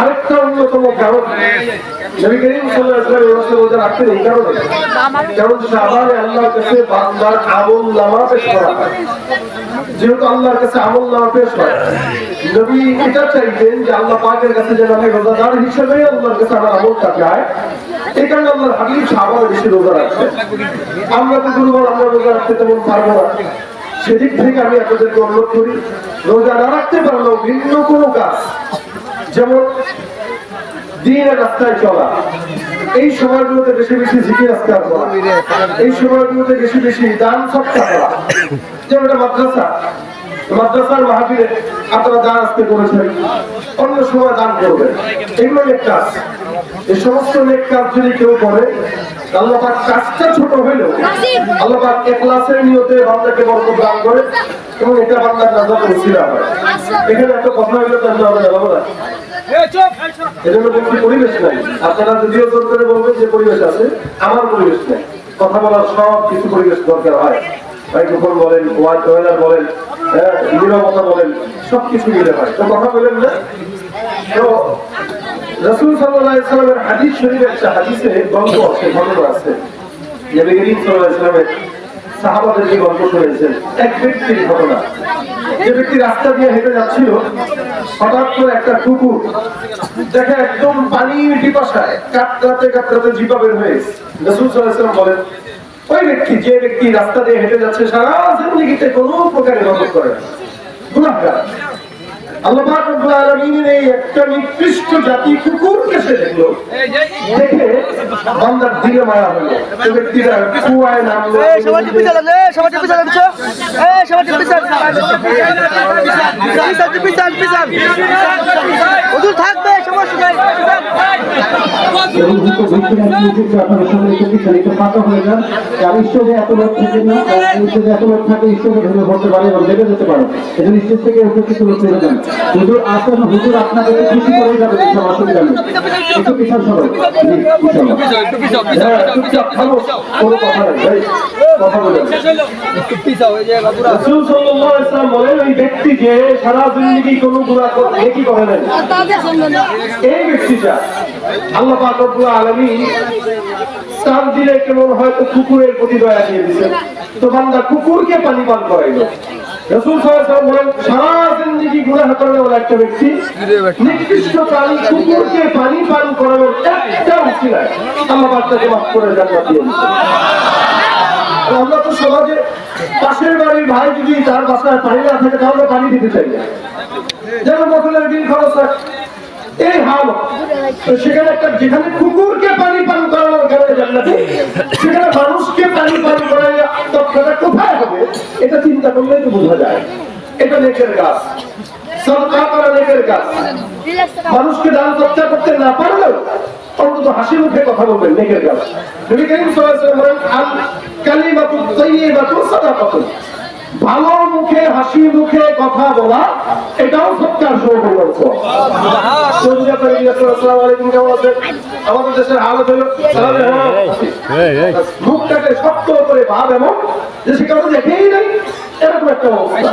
আরেকটা অন্যতম কারণ, নবী করিম রোজা রাখতেন এই কারণে। কারণ সাবানে আল্লাহর কাছে বান্দার আমল নামা আমার আমরা আমরা রোজা রাখতে তেমন পারব না। সেদিক থেকে আমি আপনাদেরকে অনুরোধ করি, রোজা না রাখতে পারলেও ভিন্ন কোনো কাজ যেমন দিনের রাস্তায় চলা, এই সময়গুলোতে বেশি বেশি জিকির আসকার করা, এই সময়গুলোতে বেশি বেশি দান সৎকার করা, যেমন মাদ্রাসা মাদ্রাসার মাহাবীরে আপনারা দান আজকে করেছেন। অন্য সময় দান করবেন। এগুলো নেক কাজ। এই সমস্ত নেক কাজ যদি কেউ করে আল্লাহ পাক কাজটা ছোট হইলেও আল্লাহ পাক একলাসের নিয়তে বান্দাকে বরকত দান করে এবং এটা বান্দার ওসিলা হয়। এখানে একটা কথা হইল তার হবে না। এজন্য বলছি পরিবেশ নাই। আপনারা যদিও জোর করে বলবেন যে পরিবেশ আছে আমার পরিবেশ নেই। কথা বলার সব কিছু পরিবেশ দরকার হয়। মাইক্রোফোন বলেন ওয়েলার বলেন হ্যাঁ নিরবতা বলেন সব কিছু মিলে হয়। তো কথা বলেন না? তো রসুল সাল্লাহ ইসলামের হাদিস শরীফের একটা হাদিসে গল্প আছে, ঘটনা আছে। নবী করিম সাল্লাল্লাহু আলাইহি ওয়াসাল্লামের সাহাবাদের যে গল্প শুনেছেন, এক ব্যক্তির ঘটনা। যে ব্যক্তি রাস্তা দিয়ে হেঁটে যাচ্ছিল, হঠাৎ একটা কুকুর দেখে একদম পানির পিপাসায় কাতরাতে কাতরাতে জিপা বের হয়ে। রাসূল বলেন ওই ব্যক্তি যে ব্যক্তি রাস্তা দিয়ে হেঁটে যাচ্ছে, সারা জিন্দগিতে কোনো প্রকার মদত করে না। আল্লাহ পাক রব্বুল আলামিনের এই একটা নিকৃষ্ট জাতি কুকুরকে সে দেখল। দেখে বান্দার দিলে মায়া হলো। ওই ব্যক্তিরা কুয়ায় নামলো। এই সবার টিপি চালান এই সবার টিপি চালান বুঝছ এই সবার টিপি চালান পিছান টিপি চালান পিছান হুজুর থাকবে সমস্যা নাই হয়ে এত লোক থাকে না ঈশ্বরে এত লোক থাকে ঈশ্বরে ধরে পড়তে পারে এবং লেগে যেতে পারে। এজন্য ঈশ্বর থেকে কিছু লোক যান হুজুর আসেন হুজুর আপনাকে খুশি করে যাবে কিছু অসুবিধা নেই। একটু পিছন সবাই জি, পিছন। হ্যাঁ, চুপচাপ থামো, কোনো কথা নাই, কথা বলে না। পিছাও এই যে বাবুরা। রাসূল সাল্লাল্লাহু আলাইহি ওয়াসাল্লাম বলেন ওই ব্যক্তি যে সারা জিন্দগি কোনো গুনাহ নেকি করে নাই? এই ব্যক্তিটা আল্লাহ পাক রব্বুল আলামিন তার দিলে কেমন হয়তো কুকুরের প্রতি দয়া দিয়ে দিয়েছেন। তো বান্দা কুকুরকে পানি পান করাইলো। রাসূল সাল্লাল্লাহু আলাইহি ওয়াসাল্লাম বলেন সারা জিন্দগি গুনাহ একটা ব্যক্তি। নিকৃষ্ট প্রাণী কুকুরকে পানি পান করানোর একটা উচিলায় আল্লাহ পাক মাফ করে জান্নাত দিয়ে আমরা তো সমাজে পাশের বাড়ির ভাই যদি তার বাসায় পানি না থাকে তাহলে পানি দিতে চাই না। যেন বোতলের বিল খরচ হয়। এই হাল। সেখানে একটা যেখানে কুকুরকে পানি পান করানোর কারণে জান্নাতে সেখানে মানুষকে পানি পান করালে তৎক্ষণাৎ কোথায় হবে? এটা চিন্তা করলেই তো বোঝা যায়। এটা গাছ সরকার করা নেকের গাছ মানুষকে দান চর্চা করতে না পারলেও অন্তত হাসি মুখে কথা বলবেন নেকের গাছ নবী করিম সাল্লাল্লাহু আল কালিমাতু তাইয়্যিবাতু সাদাকাতুন। ভালো মুখে হাসি মুখে কথা বলা এটাও সত্যিকার সৌভাগ্য। আমাদের দেশের হালত হলো সালামে মুখটাকে শক্ত করে ভাব এমন যে সে কারও দেখেই নাই। এরকম একটা অবস্থা।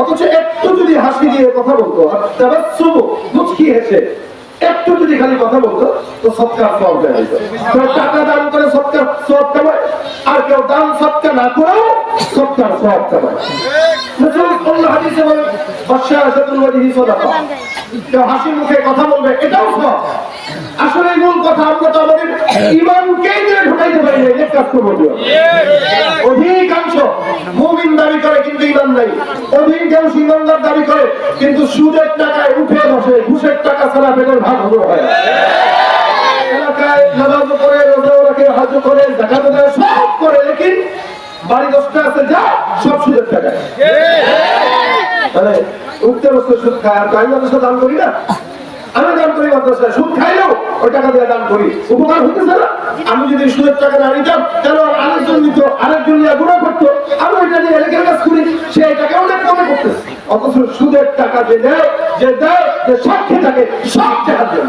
অথচ একটু যদি হাসি দিয়ে কথা বলতো তাবাসসুম মুচকি হেসে। একটু যদি খালি কথা বলতো, তো সৎকার টাকা দান করে সৎকার সব কামায় আর কেউ দান সৎকার না করেও সৎকার সব কামায় হাসি মুখে কথা বলবে, এটাও আসলে কথা অধিকাংশ মুমিন দাবি করে, কিন্তু নাই। অধিকাংশ ইমানদার দাবি করে, কিন্তু সুদের টাকায় উঠে বসে, ঘুষের টাকা ছাড়া বেতন ভাগ হলো হয়। সব করে বাড়ি দশটা আছে, যা, সব সুদের টাকায়। উঠতে বসতে সুদ খায়, আর মাদ্রাসা দান করি না? আমি দান করি মাদ্রাসায় সুদ খাইলেও ওই টাকা দিয়ে দান করি। উপকার হতেছে না? আমি যদি সুদের টাকা না নিতাম, তাহলে আরেকজন নিত, আরেকজন নিয়ে গুণা করতো। আমি ওইটা নিয়ে এলাকার কাজ করি, সে এটাকে অনেক কমে করতেছে অথচ সুদের টাকা যে দেয় যে দেয়, যে সাক্ষী থাকে, সব টাকা দেয়।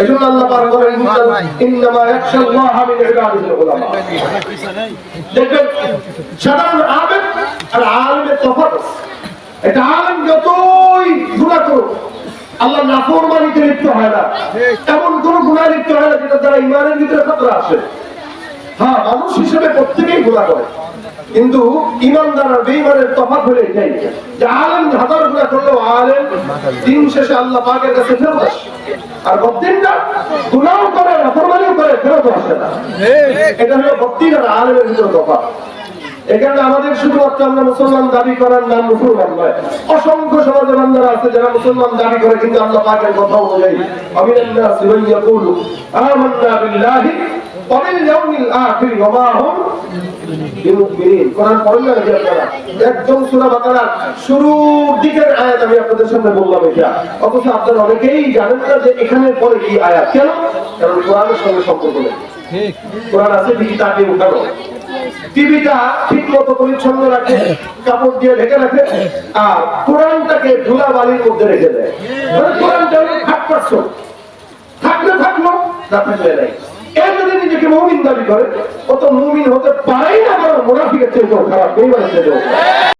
এই জন্য আল্লাহ পাক বলেন ইন্নামা ইয়াখশাল্লাহা মিন ইবাদিহিল উলামা দেখবেন সাধারণ আবেদ আর আলেমের তফাৎ এটা আলেম যতই গুণা করুক আল্লাহ নাফরমানিতে লিপ্ত হয় না। এমন কোন গুণা লিপ্ত হয় না যেটা দ্বারা ইমানের ভিতরে খতরা আসে হ্যাঁ মানুষ হিসেবে প্রত্যেকেই গুণা করে। কিন্তু ইমানদার আর বেঈমানের তফাৎ হলে এটাই যে আলেম হাজার গুণা করলেও আলেম দিন শেষে আল্লাহ পাকের কাছে ফেরত আসে। আর বদ্দিনটা গুণাও করে, নাফরমানিও করে ফেরত আসে না। এটা হলো বদ্দিন আর আলেমের ভিতরে তফাৎ। এখানে আমাদের শুধুমাত্র আমরা মুসলমান দাবি করার নাম মুসলমান নয়। অসংখ্য সমাজে বান্দারা আছে যারা মুসলমান দাবি করে, কিন্তু আল্লাহ পাকের কথা অনুযায়ী, অমিনান নাস মান ইয়াকুলু, আমান্না বিল্লাহি ওয়া বিল ইয়াউমিল আখির ওয়া মা হুম বিমুমিনিন কোরআন পড়েন না নাকি আপনারা? একদম সূরা বাকারার শুরুর দিকের আয়াত আমি আপনাদের সামনে বললাম এটা। অথচ আপনারা অনেকেই জানেন না যে এখানে পরে কি আয়াত। কেন? কারণ কোরআনের সঙ্গে সম্পর্ক নেই। কোরআন আছে দিকে উঠানো। টিভিটা ঠিক মতো পরিচ্ছন্ন রাখে কাপড় দিয়ে ঢেকে রাখে আর কোরআনটাকে ধুলা বালির মধ্যে রেখে দেয়। মানে কোরআনটা থাকলে থাকল না থাকলে নাই। যদি নিজেকে মমিন দাবি করে অত মুমিন হতে পারেই না, বরং মুনাফিকের চেয়ে খারাপ বেইমানের চেয়ে